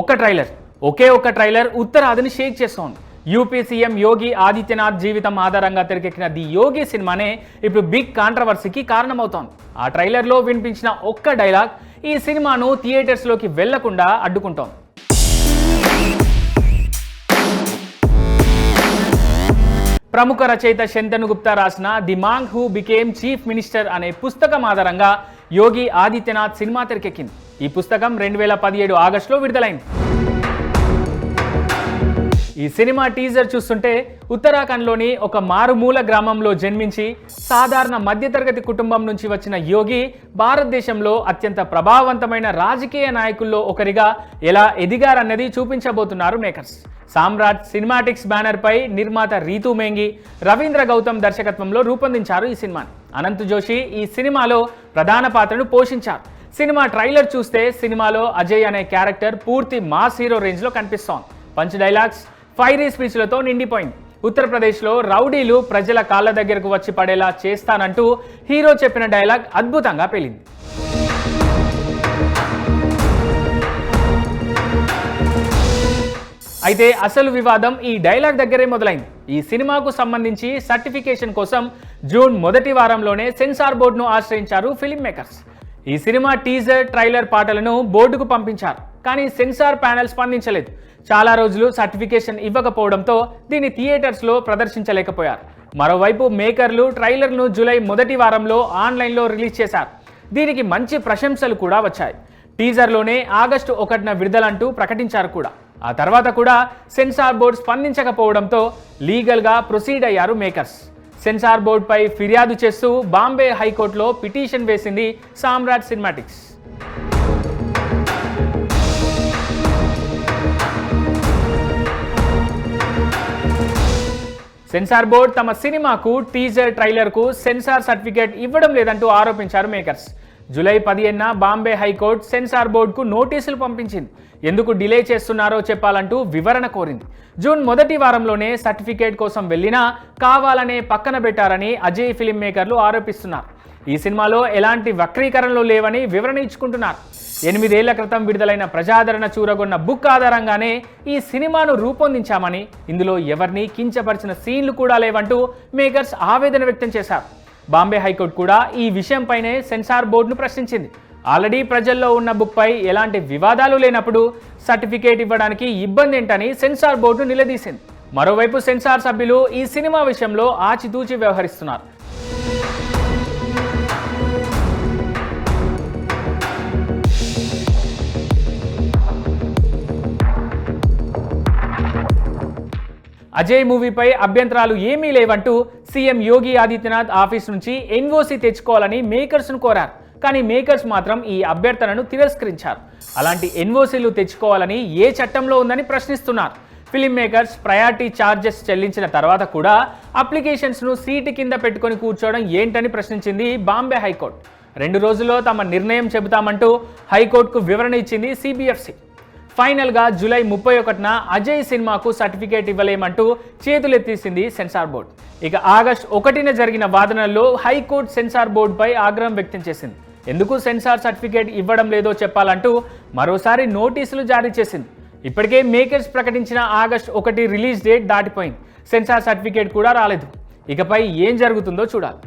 ఒక్క ట్రైలర్ ఒకే ఒక్క ట్రైలర్ ఉత్తరాదిని షేక్ చేస్తోంది. యూపీ సీఎం యోగి ఆదిత్యనాథ్ జీవితం ఆధారంగా తెరకెక్కిన ది యోగి సినిమానే ఇప్పుడు బిగ్ కాంట్రవర్సీకి కారణమవుతోంది. ఆ ట్రైలర్లో వినిపించిన ఒక్క డైలాగ్ ఈ సినిమాను థియేటర్స్లోకి వెళ్ళకుండా అడ్డుకుంటోంది. ప్రముఖ రచయిత శంతను గుప్తా రాసిన the monk who became chief minister అనే పుస్తకం ఆధారంగా యోగి ఆదిత్యనాథ్ సినిమా తెరకెక్కింది. ఈ పుస్తకం రెండు వేల పదిహేడు ఆగస్టులో విడుదలైంది. ఈ సినిమా టీజర్ చూస్తుంటే ఉత్తరాఖండ్లోని ఒక మారుమూల గ్రామంలో జన్మించి సాధారణ మధ్యతరగతి కుటుంబం నుంచి వచ్చిన యోగి భారతదేశంలో అత్యంత ప్రభావవంతమైన రాజకీయ నాయకుల్లో ఒకరిగా ఎలా ఎదిగారన్నది చూపించబోతున్నారు మేకర్స్. సామ్రాట్ సినిమాటిక్స్ బ్యానర్ పై నిర్మాత రీతు మేంగి రవీంద్ర గౌతమ్ దర్శకత్వంలో రూపొందించారు ఈ సినిమాని. అనంత్ జోషి ఈ సినిమాలో ప్రధాన పాత్రను పోషించారు. సినిమా ట్రైలర్ చూస్తే సినిమాలో అజయ్ అనే క్యారెక్టర్ పూర్తి మాస్ హీరో రేంజ్లో కనిపిస్తోంది. పంచ్ డైలాగ్స్ ఫైరీ స్పీచ్లతో నిండిపోయింది. ఉత్తరప్రదేశ్లో రౌడీలు ప్రజల కాళ్ళ దగ్గరకు వచ్చి పడేలా చేస్తానంటూ హీరో చెప్పిన డైలాగ్ అద్భుతంగా పేలింది. అయితే అసలు వివాదం ఈ డైలాగ్ దగ్గరే మొదలైంది. ఈ సినిమాకు సంబంధించి సర్టిఫికేషన్ కోసం జూన్ మొదటి వారంలోనే సెన్సార్ బోర్డును ఆశ్రయించారు ఫిలిం మేకర్స్. ఈ సినిమా టీజర్ ట్రైలర్ పాటలను బోర్డుకు పంపించారు. కానీ సెన్సార్ ప్యానెల్ స్పందించలేదు చాలా రోజులు సర్టిఫికేషన్ ఇవ్వకపోవడంతో దీన్ని థియేటర్స్లో ప్రదర్శించలేకపోయారు. మరోవైపు మేకర్లు ట్రైలర్ను జూలై మొదటి వారంలో ఆన్లైన్లో రిలీజ్ చేశారు. దీనికి మంచి ప్రశంసలు కూడా వచ్చాయి. టీజర్లోనే ఆగస్టు ఒకటిన విడుదలంటూ ప్రకటించారు కూడా. ఆ తర్వాత కూడా సెన్సార్ బోర్డు స్పందించకపోవడంతో లీగల్గా ప్రొసీడ్ అయ్యారు మేకర్స్. సెన్సార్ బోర్డుపై ఫిర్యాదు చేస్తూ బాంబే హైకోర్టులో పిటిషన్ వేసింది సామ్రాట్ సినిమాటిక్స్. సెన్సార్ బోర్డ్ తమ సినిమాకు టీజర్ ట్రైలర్కు సెన్సార్ సర్టిఫికేట్ ఇవ్వడం లేదంటూ ఆరోపించారు మేకర్స్. జూలై పదిహేనున బాంబే హైకోర్టు సెన్సార్ బోర్డుకు నోటీసులు పంపించింది. ఎందుకు డిలే చేస్తున్నారో చెప్పాలంటూ వివరణ కోరింది. జూన్ మొదటి వారంలోనే సర్టిఫికేట్ కోసం వెళ్ళినా కావాలనే పక్కన పెట్టారని అజయ్ ఫిలిం మేకర్లు ఆరోపిస్తున్నారు. ఈ సినిమాలో ఎలాంటి వక్రీకరణలు లేవని వివరణ ఇచ్చుకుంటున్నారు. ఎనిమిదేళ్ళ క్రితం విడుదలైన ప్రజాదరణ చూరగొన్న బుక్ ఆధారంగానే ఈ సినిమాను రూపొందించామని ఇందులో ఎవరిని కించపరిచిన సీన్లు కూడా లేవంటూ మేకర్స్ ఆవేదన వ్యక్తం చేశారు. బాంబే హైకోర్టు కూడా ఈ విషయంపైనే సెన్సార్ బోర్డును ప్రశ్నించింది. ఆల్రెడీ ప్రజల్లో ఉన్న బుక్పై ఎలాంటి వివాదాలు లేనప్పుడు సర్టిఫికేట్ ఇవ్వడానికి ఇబ్బంది ఏంటని సెన్సార్ బోర్డు నిలదీసింది. మరోవైపు సెన్సార్ సభ్యులు ఈ సినిమా విషయంలో ఆచితూచి వ్యవహరిస్తున్నారు. అజయ్ మూవీపై అభ్యంతరాలు ఏమీ లేవంటూ సీఎం యోగి ఆదిత్యనాథ్ ఆఫీస్ నుంచి ఎన్ఓసి తెచ్చుకోవాలని మేకర్స్ను కోరారు. కానీ మేకర్స్ మాత్రం ఈ అభ్యర్థనను తిరస్కరించారు. అలాంటి ఎన్ఓసీలు తెచ్చుకోవాలని ఏ చట్టంలో ఉందని ప్రశ్నిస్తున్నారు. ఫిలిం మేకర్స్ ప్రయారిటీ ఛార్జెస్ చెల్లించిన తర్వాత కూడా అప్లికేషన్స్ను సీటు కింద పెట్టుకొని కూర్చోవడం ఏంటని ప్రశ్నించింది బాంబే హైకోర్టు. రెండు రోజుల్లో తమ నిర్ణయం చెబుతామంటూ హైకోర్టుకు వివరణ ఇచ్చింది సిబిఎఫ్సి. ఫైనల్గా జూలై ముప్పై ఒకటిన అజయ్ సినిమాకు సర్టిఫికేట్ ఇవ్వలేమంటూ చేతులెత్తేసింది సెన్సార్ బోర్డు. ఇక ఆగస్ట్ ఒకటిన జరిగిన వాదనల్లో హైకోర్టు సెన్సార్ బోర్డుపై ఆగ్రహం వ్యక్తం చేసింది. ఎందుకు సెన్సార్ సర్టిఫికేట్ ఇవ్వడం లేదో చెప్పాలంటూ మరోసారి నోటీసులు జారీ చేసింది. ఇప్పటికే మేకర్స్ ప్రకటించిన ఆగస్ట్ ఒకటి రిలీజ్ డేట్ దాటిపోయింది. సెన్సార్ సర్టిఫికేట్ కూడా రాలేదు. ఇకపై ఏం జరుగుతుందో చూడాలి.